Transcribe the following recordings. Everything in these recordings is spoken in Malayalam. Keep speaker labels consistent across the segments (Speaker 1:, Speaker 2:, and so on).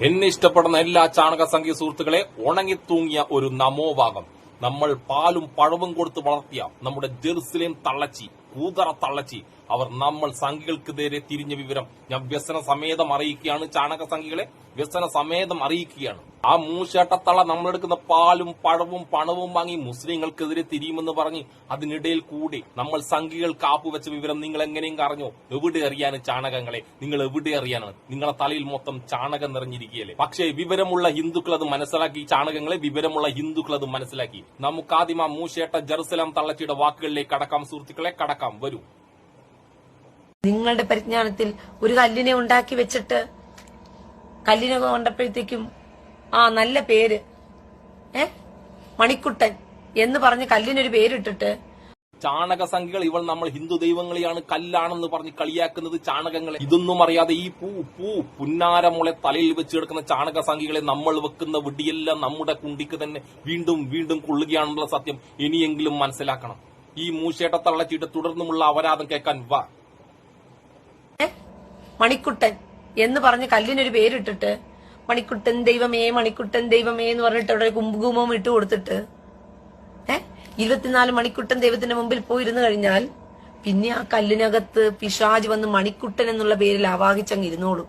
Speaker 1: എന്നെ ഇഷ്ടപ്പെടുന്ന എല്ലാ ചാണക സംഖ്യ സുഹൃത്തുക്കളെ ഉണങ്ങിത്തൂങ്ങിയ ഒരു നമോഭാഗം. നമ്മൾ പാലും പഴവും കൊടുത്ത് വളർത്തിയ നമ്മുടെ ജെറുസലേം തള്ളച്ചി കൂതറ തള്ളച്ചി. അവർ നമ്മൾ സംഖ്യകൾക്കെതിരെ തിരിഞ്ഞ വിവരം ഞാൻ വ്യസന സമേതം അറിയിക്കുകയാണ് ചാണക സംഖ്യകളെ വ്യസന സമേതം അറിയിക്കുകയാണ്. ആ മൂശേട്ടത്തള്ള നമ്മളെടുക്കുന്ന പാലും പഴവും പണവും വാങ്ങി മുസ്ലിങ്ങൾക്കെതിരെ തിരിയുമെന്ന് പറഞ്ഞ് അതിനിടയിൽ കൂടി നമ്മൾ സംഖ്യകൾ കാപ്പുവെച്ച വിവരം നിങ്ങൾ എങ്ങനെയും അറിഞ്ഞോ? എവിടെ അറിയാൻ ചാണകങ്ങളെ? നിങ്ങൾ എവിടെ അറിയാനാണ്? നിങ്ങളെ തലയിൽ മൊത്തം ചാണകം നിറഞ്ഞിരിക്കുകയല്ലേ? പക്ഷേ വിവരമുള്ള ഹിന്ദുക്കൾ അത് മനസ്സിലാക്കി. ചാണകങ്ങളെ വിവരമുള്ള ഹിന്ദുക്കൾ അത് മനസ്സിലാക്കി. നമുക്ക് ആദ്യം ആ മൂശേട്ട ജെറുസലാം തള്ളച്ചിയുടെ വാക്കുകളിലേക്ക് കടക്കാം. സുഹൃത്തുക്കളെ കടക്കാം. വരൂ.
Speaker 2: നിങ്ങളുടെ പരിജ്ഞാനത്തിൽ ഒരു കല്ലിനെ ഉണ്ടാക്കി വെച്ചിട്ട് കല്ലിനെ കൊണ്ടപ്പോഴത്തേക്കും ആ നല്ല പേര്. ഏ? മണിക്കുട്ടൻ എന്ന് പറഞ്ഞ് കല്ലിനൊരു പേരിട്ടിട്ട്
Speaker 1: ചാണക സംഖ്യകൾ ഇവൾ നമ്മൾ ഹിന്ദു ദൈവങ്ങളെയാണ് കല്ലാണെന്ന് പറഞ്ഞ് കളിയാക്കുന്നത് ചാണകങ്ങളെ. ഇതൊന്നും അറിയാതെ ഈ പൂ പൂ പുന്നാരമുളെ തലയിൽ വെച്ച് കിടക്കുന്ന ചാണക സംഖ്യകളെ നമ്മൾ വെക്കുന്ന വിടിയെല്ലാം നമ്മുടെ കുണ്ടിക്ക് തന്നെ വീണ്ടും വീണ്ടും കൊള്ളുകയാണെന്നുള്ള സത്യം ഇനിയെങ്കിലും മനസ്സിലാക്കണം. ഈ മൂശേട്ട തള്ളച്ചിട്ട് തുടർന്നുമുള്ള അപരാധം കേൾക്കാൻ വാ.
Speaker 2: മണിക്കുട്ടൻ എന്ന് പറഞ്ഞ് കല്ലിനൊരു പേരിട്ടിട്ട് മണിക്കുട്ടൻ ദൈവമേ മണിക്കുട്ടൻ ദൈവമേ എന്ന് പറഞ്ഞിട്ട് അവിടെ ഒരു ഇട്ട് കൊടുത്തിട്ട് ഏ? ഇരുപത്തിനാല് മണിക്കുട്ടൻ ദൈവത്തിന്റെ മുമ്പിൽ പോയിരുന്നു കഴിഞ്ഞാൽ പിന്നെ ആ കല്ലിനകത്ത് പിശാജ് വന്ന് മണിക്കുട്ടൻ എന്നുള്ള പേരിൽ ആവാഹിച്ചങ്ങ് ഇരുന്നോളും.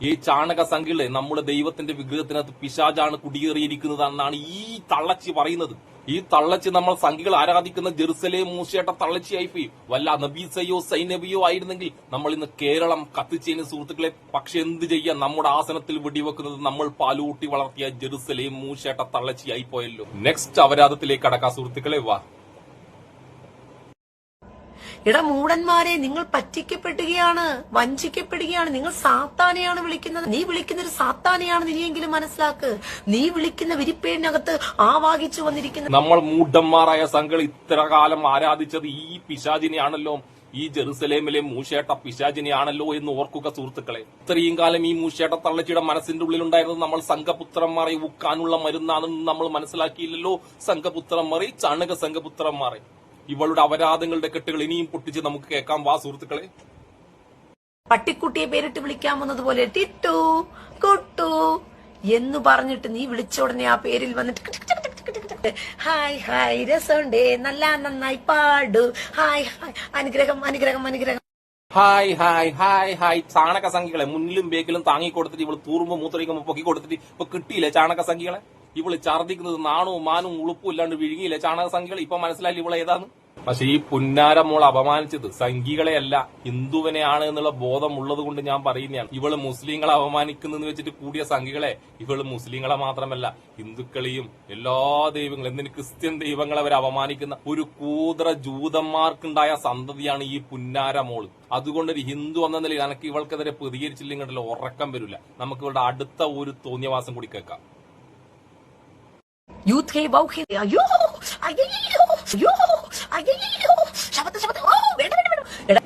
Speaker 1: ഈ ചാണക സംഖ്യകളെ നമ്മുടെ ദൈവത്തിന്റെ വിഗ്രഹത്തിനകത്ത് പിശാജാണ് കുടിയേറിയിരിക്കുന്നത് എന്നാണ് ഈ തള്ളച്ചി പറയുന്നത്. ഈ തള്ളച്ചി നമ്മൾ സംഘികൾ ആരാധിക്കുന്ന ജെറുസലേ മൂശേട്ട തള്ളച്ചിയായി പോയി വല്ല നബീസയോ സൈനബിയോ ആയിരുന്നെങ്കിൽ നമ്മൾ ഇന്ന് കേരളം കത്തിച്ചതിന് സുഹൃത്തുക്കളെ. പക്ഷെ എന്ത് ചെയ്യാൻ നമ്മുടെ ആസനത്തിൽ വെടിവെക്കുന്നത് നമ്മൾ പാലൂട്ടി വളർത്തിയ ജെറുസലേം മൂശേട്ട തള്ളച്ചിയായി പോയല്ലോ നെക്സ്റ്റ് അപരാധത്തിലേക്ക് കടക്കാം സുഹൃത്തുക്കളെ. വാ.
Speaker 2: എടാ മൂടന്മാരെ നിങ്ങൾ പറ്റിക്കപ്പെടുകയാണ് വഞ്ചിക്കപ്പെടുകയാണ് നിങ്ങൾ സാത്താനെയാണ് വിളിക്കുന്നത്. നീ വിളിക്കുന്ന ഒരു സാത്താനെയാണ് നീയെങ്കിലും മനസ്സിലാക്ക്. നീ വിളിക്കുന്ന വിരിപ്പേടിനകത്ത് ആവാഹിച്ചു വന്നിരിക്കുന്ന
Speaker 1: നമ്മൾ മൂഢന്മാരായ സംഘൾ ഇത്ര കാലം ആരാധിച്ചത് ഈ പിശാചിനെയാണല്ലോ. ഈ ജെറുസലേമിലെ മൂശേട്ട പിശാചിനെയാണല്ലോ എന്ന് ഓർക്കുക സുഹൃത്തുക്കളെ. ഇത്രയും കാലം ഈ മൂശേട്ട തള്ളച്ചിയുടെ മനസ്സിന്റെ ഉള്ളിലുണ്ടായിരുന്നത് നമ്മൾ സംഘപുത്രന്മാരെ ഉക്കാനുള്ള മരുന്നാണെന്ന് നമ്മൾ മനസ്സിലാക്കിയില്ലല്ലോ. സംഘപുത്രന്മാരെ ചാണക സംഘപുത്രന്മാരെ ഇവളുടെ അപരാധങ്ങളുടെ കെട്ടുകൾ ഇനിയും പൊട്ടിച്ച് നമുക്ക് കേൾക്കാം. വാ സുഹൃത്തുക്കളെ.
Speaker 2: പട്ടിക്കുട്ടിയെ പേരിട്ട് വിളിക്കാമെന്നത് പോലെ ടിട്ടു കുട്ടു എന്ന് പറഞ്ഞിട്ട് നീ വിളിച്ച ഉടനെ ആ പേരിൽ വന്നിട്ട്. ഹായ് ഹായ് രസമുണ്ടേ. നല്ല നന്നായി പാടു. Hi hi. അനുഗ്രഹം അനുഗ്രഹം അനുഗ്രഹം.
Speaker 1: Hi hi hi hi. ചാണക സംഖ്യകളെ മുന്നിലും ബേക്കിലും താങ്ങി കൊടുത്തിട്ട് ഇവൾ തൂറുമ്പോ മൂത്രയ്ക്കുമ്പോ പൊക്കി കൊടുത്തിട്ട് ഇപ്പൊ കിട്ടിയില്ലേ ചാണക സംഖ്യകളെ ഇവൾ ഛർദിക്കുന്നത് നാണവും മാനും ഉളുപ്പും ഇല്ലാണ്ട് വിഴുങ്ങിയില്ലേ ചാണക സംഖ്യകൾ ഇപ്പൊ മനസ്സിലായില്ല ഇവളെ ഏതാണ് പക്ഷെ ഈ പുന്നാരമോൾ അപമാനിച്ചത് സംഘികളെയല്ല ഹിന്ദുവിനെയാണ് എന്നുള്ള ബോധം ഉള്ളത് കൊണ്ട് ഞാൻ പറയുന്നതാണ്. ഇവൾ മുസ്ലിങ്ങളെ അപമാനിക്കുന്നെന്ന് വെച്ചിട്ട് കൂടിയ സംഘികളെ ഇവൾ മുസ്ലിങ്ങളെ മാത്രമല്ല ഹിന്ദുക്കളെയും എല്ലാ ദൈവങ്ങളും എന്തിന് ക്രിസ്ത്യൻ ദൈവങ്ങളെ അവരെ അപമാനിക്കുന്ന ഒരു കൂതറ ജൂതന്മാർക്കുണ്ടായ സന്തതിയാണ് ഈ പുന്നാര മോൾ അതുകൊണ്ട് ഒരു ഹിന്ദു എന്ന നിലയിൽ എനിക്ക് ഇവൾക്കെതിരെ പ്രതികരിച്ചില്ലെങ്കിൽ ഉറക്കം വരില്ല. നമുക്ക് ഇവളുടെ അടുത്ത ഒരു തോന്നിയവാസം കൂടി കേൾക്കാം.
Speaker 2: യൂത്ത് അയ്യോ അയ്യോ അയ്യോ ശബ്ദ ശബ്ദ ഓ വേണ്ട വേണ്ട വേണ്ട എടാ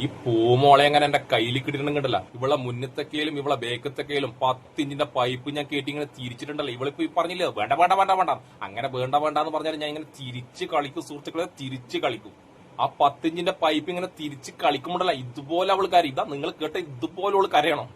Speaker 1: ഈ പൂമോളെ എങ്ങനെ എന്റെ കയ്യിൽ കിട്ടിയിട്ടുണ്ടെങ്കിൽ കണ്ടല്ല. ഇവളെ മുന്നത്തക്കയിലും ഇവളെ ബേക്കത്തക്കയിലും പത്തിഞ്ചിന്റെ പൈപ്പ് ഞാൻ കേട്ടി ഇങ്ങനെ തിരിച്ചിട്ടുണ്ടല്ലോ. ഇവളിപ്പോ ഈ പറഞ്ഞില്ല വേണ്ട വേണ്ട വേണ്ട വേണ്ട. അങ്ങനെ വേണ്ട വേണ്ട എന്ന് പറഞ്ഞാൽ ഞാൻ ഇങ്ങനെ തിരിച്ച് കളിക്കും സുഹൃത്തുക്കളെ തിരിച്ച് കളിക്കും. ആ പത്തിഞ്ചിന്റെ പൈപ്പ് ഇങ്ങനെ തിരിച്ച് കളിക്കുമ്പോഴല്ല ഇതുപോലെ അവൾ കരയും. ഇതാ നിങ്ങൾ കേട്ട ഇതുപോലെ അവൾ കരയണം.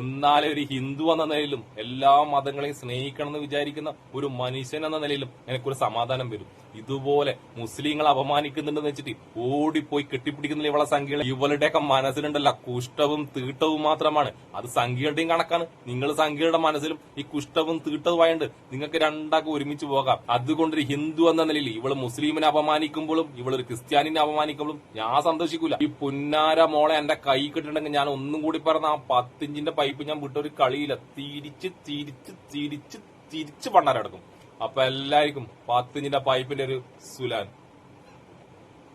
Speaker 1: എന്നാലേ ഒരു ഹിന്ദു എന്ന നിലയിലും എല്ലാ മതങ്ങളെയും സ്നേഹിക്കണം എന്ന് വിചാരിക്കുന്ന ഒരു മനുഷ്യൻ എന്ന നിലയിലും എനിക്കൊരു സമാധാനം വരും. ഇതുപോലെ മുസ്ലിങ്ങളെ അപമാനിക്കുന്നുണ്ടെന്ന് വെച്ചിട്ട് ഓടിപ്പോയി കെട്ടിപ്പിടിക്കുന്ന ഇവളെ സംഖ്യകൾ ഇവളുടെയൊക്കെ മനസ്സിലുണ്ടല്ല കുഷ്ടവും തീട്ടവും മാത്രമാണ്. അത് സംഖ്യകളുടെയും കണക്കാണ്. നിങ്ങൾ സംഖ്യയുടെ മനസ്സിലും ഈ കുഷ്ടവും തീട്ടവുമായുണ്ട് നിങ്ങൾക്ക് രണ്ടാക്കും ഒരുമിച്ച് പോകാം. അതുകൊണ്ട് ഒരു ഹിന്ദു എന്ന നിലയിൽ ഇവൾ മുസ്ലിമിനെ അപമാനിക്കുമ്പോഴും ഇവളൊരു ക്രിസ്ത്യാനിനെ അപമാനിക്കുമ്പോഴും ഞാൻ സന്തോഷിക്കൂല. ഈ പുന്നാര മോളെ എന്റെ കൈ കിട്ടുന്നുണ്ടെങ്കിൽ ഞാൻ ഒന്നും കൂടി പറഞ്ഞ ആ പത്തിഞ്ചിന്റെ പൈപ്പ് ഞാൻ വിട്ടൊരു കളിയില്ല തിരിച്ച് തിരിച്ച് തിരിച്ച് തിരിച്ച് പണ്ടാരടക്കും അപ്പൊ എല്ലാവർക്കും പത്തിഞ്ചിന്റെ പൈപ്പിന്റെ ഒരു സുലാൻ.